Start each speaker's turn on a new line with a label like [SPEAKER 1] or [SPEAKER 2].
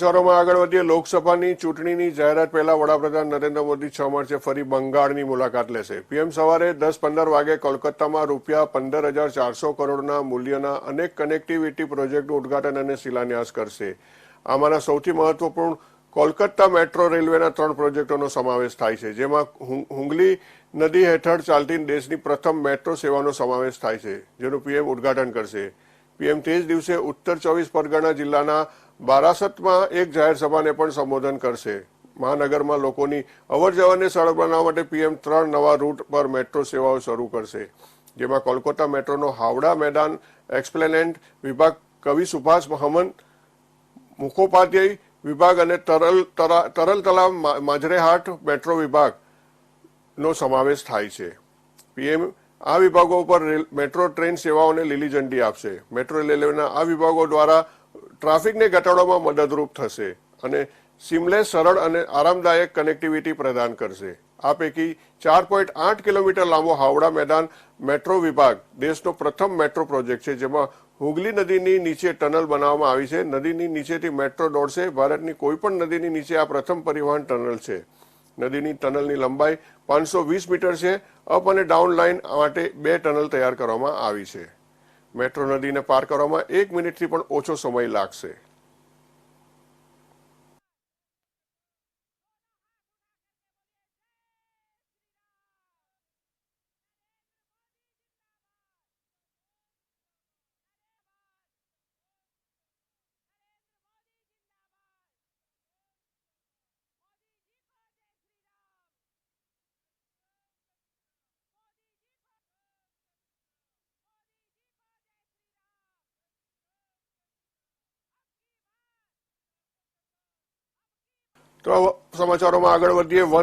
[SPEAKER 1] સમાચારોમાં આગળ વધીએ, લોકસભાની ચૂંટણીની જાહેરાત પહેલા વડાપ્રધાન નરેન્દ્ર મોદી છ માર્ચે ફરી બંગાળની મુલાકાત લેશે. પીએમ સવારે દસ પંદર વાગે કોલકાતામાં રૂપિયા પંદર હજાર ચારસો કરોડના મૂલ્યના અનેક કનેક્ટિવિટી પ્રોજેક્ટનું ઉદઘાટન અને શિલાન્યાસ કરશે. આમાંના સૌથી મહત્વપૂર્ણ કોલકાતા મેટ્રો રેલવેના ત્રણ પ્રોજેક્ટોનો સમાવેશ થાય છે, જેમાં હુંગલી નદી હેઠળ ચાલતી દેશની પ્રથમ મેટ્રો સેવાનો સમાવેશ થાય છે, જેનું પીએમ ઉદઘાટન કરશે. પીએમ તે જ દિવસે ઉત્તર ચોવીસ પરગણા જિલ્લાના બારાસતમાં એક જાહેર સભાને પણ સંબોધન કરશે. મહાનગરમાં લોકોની અવર જવરને સરળ બનાવવા માટે પીએમ ત્રણ નવા રૂટ પર મેટ્રો સેવાઓ શરૂ કરશે. જેમાં કોલકાતા મેટ્રોનો હાવડા મેદાન એક્સપ્લેનેન્ટ વિભાગ કવિ સુભાષ મહમદ, મુખોપાધ્યાય વિભાગ અને તરલ તરા- તરલ તલાવ માજરેહાટ મેટ્રો વિભાગનો સમાવેશ થાય છે. પીએમ આ વિભાગો ઉપર મેટ્રો ટ્રેન સેવાઓને લીલી ઝંડી આપશે. મેટ્રો રેલવેના આ વિભાગો દ્વારા ટ્રાફિકને ઘટાડવામાં મદદરૂપ થશે અને સિમલેસ, સરળ અને આરામદાયક કનેક્ટિવિટી પ્રદાન કરશે. આ પૈકી ચાર પોઈન્ટ આઠ કિલોમીટર લાંબો હાવડા મેદાન મેટ્રો વિભાગ દેશનો પ્રથમ મેટ્રો પ્રોજેક્ટ છે, જેમાં હુગલી નદીની નીચે ટનલ બનાવવામાં આવી છે. નદીની નીચેથી મેટ્રો દોડશે. ભારતની કોઈપણ નદીની નીચે આ પ્રથમ પરિવહન ટનલ છે. નદીની ટનલની લંબાઈ પાંચસો વીસ મીટર છે. અપ અને ડાઉન લાઇન માટે બે ટનલ તૈયાર કરવામાં આવી છે. મેટ્રો નદીને પાર કરવામાં એક મિનિટથી પણ ઓછો સમય લાગશે. તો સમાચારોમાં આગળ વધીએ. વન